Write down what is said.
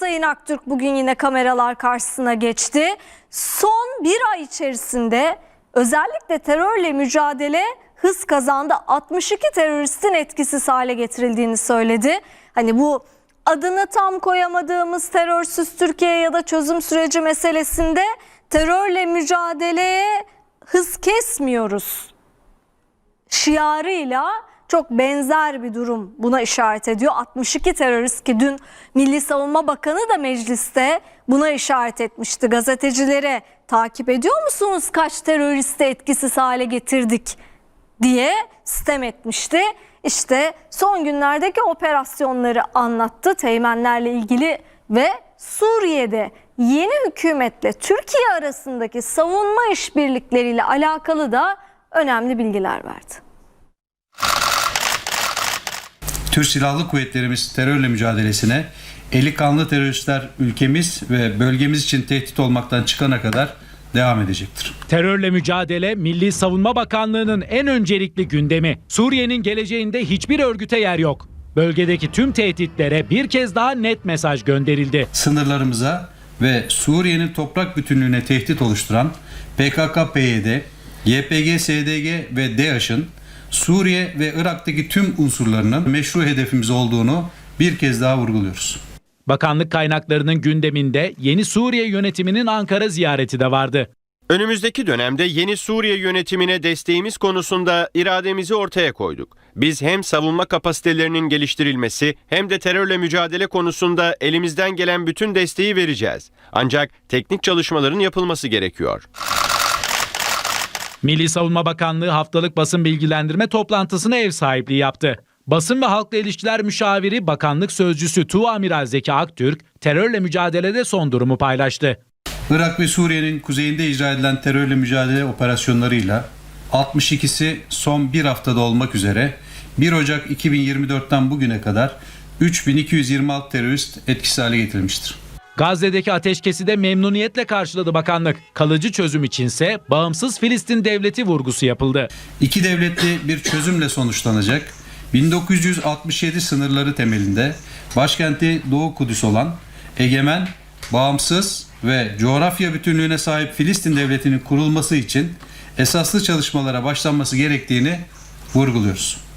Sayın Aktürk bugün yine kameralar karşısına geçti. Son bir ay içerisinde özellikle terörle mücadele hız kazandı. 62 teröristin etkisiz hale getirildiğini söyledi. Hani bu adını tam koyamadığımız terörsüz Türkiye ya da çözüm süreci meselesinde terörle mücadeleye hız kesmiyoruz şiarıyla çok benzer bir durum buna işaret ediyor. 62 terörist ki dün Milli Savunma Bakanı da mecliste buna işaret etmişti. Gazetecilere takip ediyor musunuz kaç teröristi etkisiz hale getirdik diye sitem etmişti. İşte son günlerdeki operasyonları anlattı teğmenlerle ilgili ve Suriye'de yeni hükümetle Türkiye arasındaki savunma işbirlikleriyle alakalı da önemli bilgiler verdi. Türk Silahlı Kuvvetlerimiz terörle mücadelesine eli kanlı teröristler ülkemiz ve bölgemiz için tehdit olmaktan çıkana kadar devam edecektir. Terörle mücadele Milli Savunma Bakanlığı'nın en öncelikli gündemi. Suriye'nin geleceğinde hiçbir örgüte yer yok. Bölgedeki tüm tehditlere bir kez daha net mesaj gönderildi. Sınırlarımıza ve Suriye'nin toprak bütünlüğüne tehdit oluşturan PKK-PYD, YPG-SDG ve DAEŞ'ın Suriye ve Irak'taki tüm unsurlarının meşru hedefimiz olduğunu bir kez daha vurguluyoruz. Bakanlık kaynaklarının gündeminde yeni Suriye yönetiminin Ankara ziyareti de vardı. Önümüzdeki dönemde yeni Suriye yönetimine desteğimiz konusunda irademizi ortaya koyduk. Biz hem savunma kapasitelerinin geliştirilmesi hem de terörle mücadele konusunda elimizden gelen bütün desteği vereceğiz. Ancak teknik çalışmaların yapılması gerekiyor. Milli Savunma Bakanlığı haftalık basın bilgilendirme toplantısına ev sahipliği yaptı. Basın ve Halkla İlişkiler Müşaviri Bakanlık Sözcüsü Tuğamiral Zeki Aktürk terörle mücadelede son durumu paylaştı. Irak ve Suriye'nin kuzeyinde icra edilen terörle mücadele operasyonlarıyla 62'si son bir haftada olmak üzere 1 Ocak 2024'ten bugüne kadar 3226 terörist etkisiz hale getirilmiştir. Gazze'deki ateşkesi de memnuniyetle karşıladı bakanlık. Kalıcı çözüm içinse bağımsız Filistin devleti vurgusu yapıldı. İki devletli bir çözümle sonuçlanacak 1967 sınırları temelinde başkenti Doğu Kudüs olan egemen, bağımsız ve coğrafya bütünlüğüne sahip Filistin devletinin kurulması için esaslı çalışmalara başlanması gerektiğini vurguluyoruz.